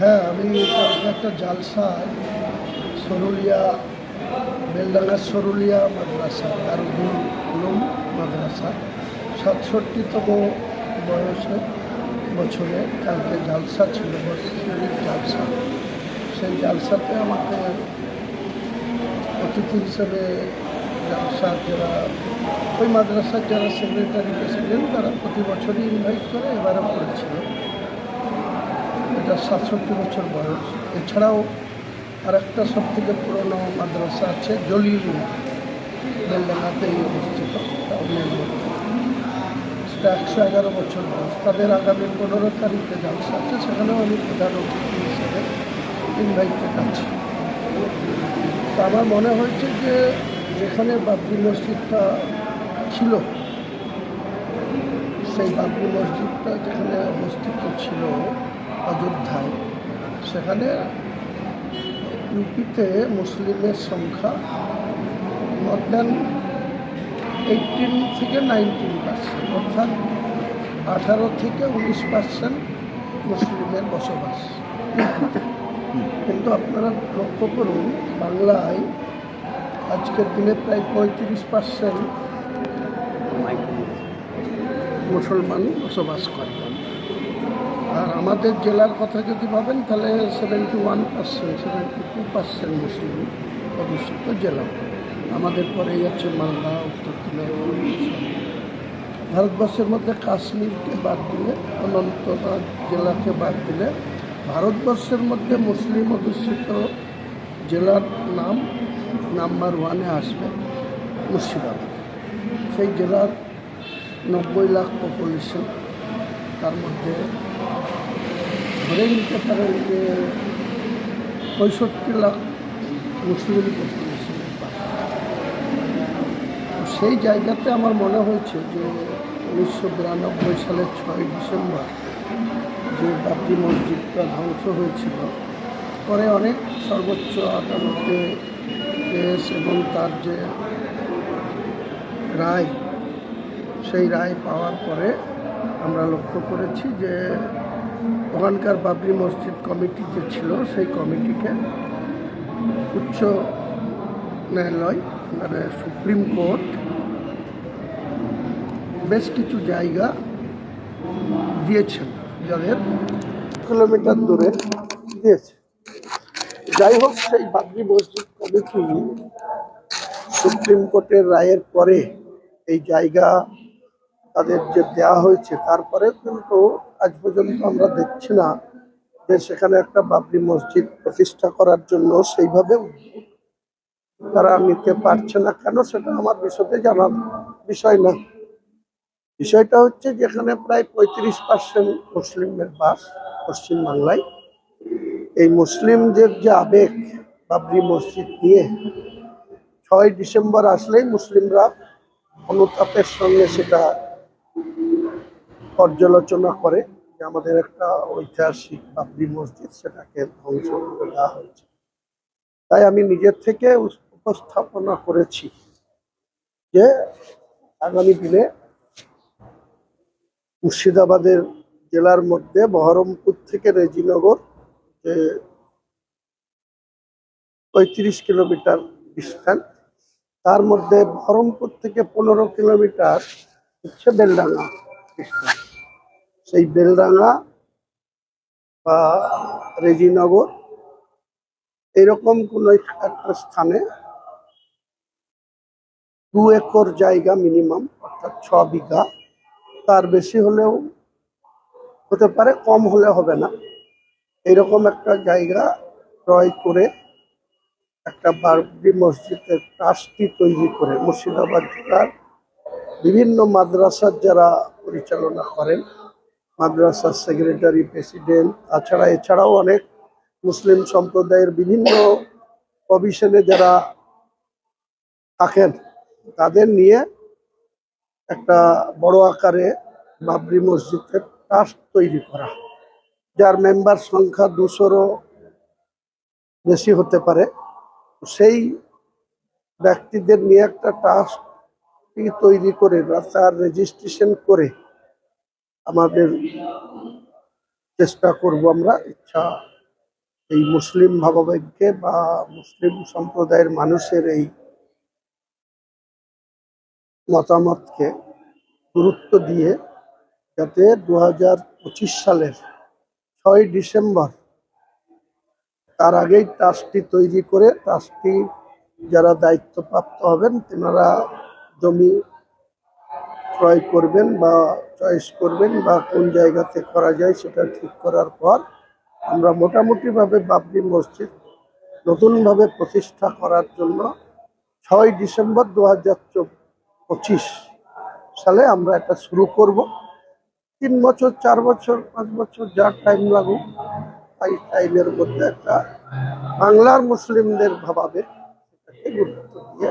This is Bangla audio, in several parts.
হ্যাঁ আমি একটা জালসায় সরুলিয়া বেলডাঙ্গা সরুলিয়া মাদ্রাসা দারুল উলুম মাদ্রাসা, সাতষট্টিতম বয়সে বছরে কালকে জালসা ছিল বৎসরিক জালসা। সেই জালসাতে আমাকে অতিথি হিসেবে জালসার যারা, ওই মাদ্রাসার যারা সেক্রেটারি প্রেসিডেন্ট তারা প্রতি বছরই ইনভাইট করে, এবারও করেছিল। এটা সাতষট্টি বছর বয়স। এছাড়াও আর একটা সব থেকে পুরনো মাদ্রাসা আছে জলিলিয়া বেলডাঙ্গাতেই অবস্থিত সেটা একশো এগারো বছর বয়স। তাদের আগামী পনেরো তারিখে জালসা আছে, সেখানেও আমি প্রধান অতিথি হিসেবে ইনভাইটেড আছি। তো আমার মনে হয়েছে যে যেখানে বাবরি মসজিদটা ছিল, সেই বাবরি মসজিদটা যেখানে অবস্থিত ছিল অযোধ্যায় সেখানে ইউপিতে মুসলিমের সংখ্যা মোর দ্যান এইটিন থেকে নাইনটিন পার্সেন্ট অর্থাৎ আঠারো থেকে উনিশ পার্সেন্ট মুসলিমের বসবাস। কিন্তু আপনারা লক্ষ্য করুন, বাংলায় আজকের দিনে প্রায় পঁয়ত্রিশ পার্সেন্ট মুসলমান বসবাস করে। আমাদের জেলার কথা যদি ভাবেন, তাহলে seventy one percent seventy two percent Muslim অধ্যুষিত জেলা। আমাদের পরেই আছে মালদা, উত্তর দিনাজপুর ভারতবর্ষের মধ্যে কাশ্মীরকে বাদ দিলে অনন্তনাগ জেলাকে বাদ দিলে, ভারতবর্ষের মধ্যে মুসলিম অধ্যুষিত জেলার নাম নাম্বার ওয়ানে আসবে মুর্শিদাবাদ। সেই জেলার নব্বই লাখ পপুলেশন তার মধ্যে ধরে নিতে পারেন যে পঁয়ষট্টি লাখ মুসলিম সেই জায়গাতে আমার মনে হয়েছে যে উনিশশো বিরানব্বই সালের ছয় ডিসেম্বর যে বাবরি মসজিদটা ধ্বংস হয়েছিল, পরে অনেক সর্বোচ্চ আদালতে কেস এবং তার যে রায়, সেই রায় পাওয়ার পরে আমরা লক্ষ্য করেছি যে ওখানকার বাবরি মসজিদ কমিটি যে ছিল, সেই কমিটিকে উচ্চ ন্যায়ালয় মানে সুপ্রিম কোর্ট, বেশ কিছু জায়গা দিয়েছেন, যাদের কিলোমিটার দূরে দিয়েছে। যাই হোক, সেই বাবরি মসজিদ কমিটি সুপ্রিম কোর্টের রায়ের পরে এই জায়গা তাদের যে দেওয়া হয়েছে, তারপরে কিন্তু আজ পর্যন্ত আমরা দেখছি না যে সেখানে একটা বাবরি মসজিদ প্রতিষ্ঠা করার জন্য সেইভাবে তারা নিতে পারছে না। কেন সেটা আমার বিশদে জানার বিষয় না। বিষয়টা হচ্ছে যেখানে প্রায় পঁয়ত্রিশ পার্সেন্ট মুসলিমের বাস পশ্চিম বাংলায় এই মুসলিমদের যে আবেগ বাবরি মসজিদ নিয়ে ছয় ডিসেম্বর আসলেই মুসলিমরা অনুতাপের সঙ্গে সেটা পর্যালোচনা করে যে আমাদের একটা ঐতিহাসিক বাবরি মসজিদ সেটাকে ধ্বংস করে দেওয়া হয়েছে। তাই আমি নিজের থেকে উপস্থাপনা করেছি যে আগামী দিনে মুর্শিদাবাদের জেলার মধ্যে বহরমপুর থেকে রেজিনগর যে পঁয়ত্রিশ কিলোমিটার ডিস্টেন্স তার মধ্যে বহরমপুর থেকে পনেরো কিলোমিটার হচ্ছে বেলডাঙ্গা ডিস্টেন্স সেই বেলডাঙ্গা বা রেজিনগর, এরকম কোনো একটা স্থানে দু একর জায়গা মিনিমাম, অর্থাৎ ছ বিঘা। তার বেশি হলেও হতে পারে, কম হলে হবে না। এরকম একটা জায়গা ক্রয় করে একটা বাবরি মসজিদের ট্রাস্টি তৈরি করে মুর্শিদাবাদ জেলার বিভিন্ন মাদ্রাসার যারা পরিচালনা করেন মাদ্রাসার সেক্রেটারি প্রেসিডেন্ট তাছাড়া এছাড়াও অনেক মুসলিম সম্প্রদায়ের বিভিন্ন কমিশনে যারা থাকেন, তাদের নিয়ে একটা বড় আকারে বাবরি মসজিদের ট্রাস্ট তৈরি করা, যার মেম্বার সংখ্যা দুশোরও বেশি হতে পারে। সেই ব্যক্তিদের নিয়ে একটা ট্রাস্ট তৈরি করে, তার রেজিস্ট্রেশন করে আমাদের চেষ্টা করব আমরা। ইচ্ছা, এই মুসলিম ভাবাবেগকে বা মুসলিম সম্প্রদায়ের মানুষের এই মতামতকে গুরুত্ব দিয়ে যাতে দু হাজার পঁচিশ সালের ছয় ডিসেম্বর, তার আগেই ট্রাস্টটি তৈরি করে ট্রাস্টটি যারা দায়িত্বপ্রাপ্ত হবেন, তেনারা জমি ক্রয় করবেন বা চয়েস করবেন বা কোন জায়গাতে করা যায় সেটা ঠিক করার পর আমরা মোটামুটিভাবে বাবরি মসজিদ নতুনভাবে প্রতিষ্ঠা করার জন্য ছয় ডিসেম্বর দু হাজার পঁচিশ সালে আমরা এটা শুরু করব তিন বছর, চার বছর, পাঁচ বছর যা টাইম লাগুক এই টাইমের মধ্যে একটা বাংলার মুসলিমদের ভাবাবে সেটাকে গুরুত্ব দিয়ে।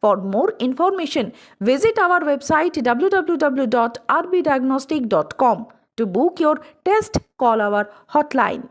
For more information, visit our website www.rbdiagnostic.com. To book your test, call our hotline